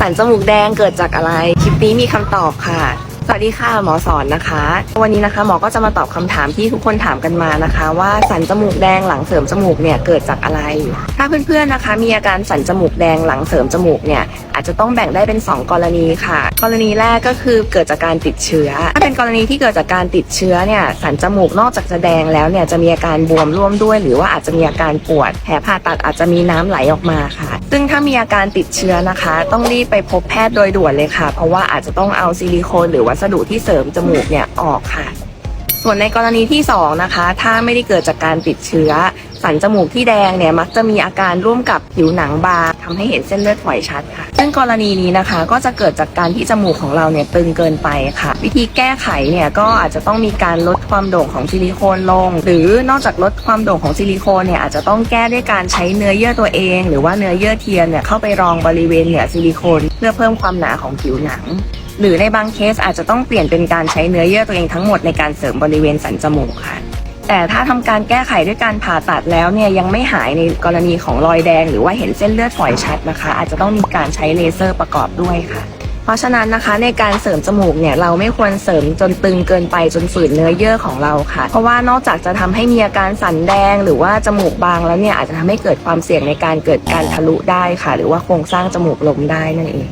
สันจมูกแดงเกิดจากอะไร คลิปนี้มีคำตอบค่ะ สวัสดีค่ะหมอสอนนะคะ วันนี้นะคะหมอก็จะมาตอบคำถามที่ทุกคนถามกันมานะคะ ว่าสันจมูกแดงหลังเสริมจมูกเนี่ยเกิดจากอะไร ถ้าเพื่อนๆนะคะ มีอาการสันจมูกแดงหลังเสริมจมูกเนี่ยอาจจะต้องแบ่งได้เป็น 2 กรณีค่ะ กรณีแรกก็คือเกิดจากการติดเชื้อ ถ้าเป็นกรณีที่เกิดจากการติดเชื้อเนี่ยสันจมูกนอกจากจะแดงแล้วเนี่ยจะมีอาการบวมร่วมด้วย หรือว่าอาจจะมีอาการปวดแผลผ่าตัดอาจจะมีน้ำไหลออกมาค่ะ ซึ่งถ้ามีอาการติดเชื้อนะคะ ต้องรีบไปพบแพทย์โดยด่วนเลยค่ะ เพราะว่าอาจจะต้องเอาซิลิโคนหรือวัสดุที่เสริมจมูกเนี่ยออกค่ะ ส่วนในกรณีที่ 2 นะคะ ถ้าไม่ได้เกิดจากการติดเชื้อ สันจมูกที่แดงเนี่ยมักจะมีอาการร่วมกับผิวหนังบางทำให้เห็นเส้นเลือดฝอยชัดค่ะ ซึ่งกรณีนี้นะคะก็จะเกิดจากการที่จมูกของเราเนี่ยตึงเกินไปค่ะ วิธีแก้ไขเนี่ยก็อาจจะต้องมีการลดความโด่งของซิลิโคนลง หรือนอกจากลดความโด่งของซิลิโคนเนี่ยอาจจะต้องแก้ด้วยการใช้เนื้อเยื่อตัวเอง หรือว่าเนื้อเยื่อเทียมเนี่ยเข้าไปรองบริเวณเหนือซิลิโคนเพื่อเพิ่มความหนาของผิวหนังหรือในบางเคสอาจจะต้องเปลี่ยนเป็นการใช้เนื้อเยื่อตัวเองทั้งหมดในการเสริมบริเวณสันจมูกค่ะ แต่ถ้าทำการแก้ไขด้วยการผ่าตัดแล้วเนี่ยยังไม่หายในกรณีของรอยแดง หรือว่าเห็นเส้นเลือดฝอยชัดนะคะ อาจจะต้องมีการใช้เลเซอร์ประกอบด้วยค่ะ เพราะฉะนั้นนะคะในการเสริมจมูกเนี่ยเราไม่ควรเสริมจนตึงเกินไปจนฝืนเนื้อเยื่อของเราค่ะ เพราะว่านอกจากจะทำให้มีอาการสันแดง หรือว่าจมูกบางแล้วเนี่ยอาจจะทำให้เกิดความเสี่ยงในการเกิดการทะลุได้ค่ะ หรือว่าโครงสร้างจมูกล้มได้นั่นเอง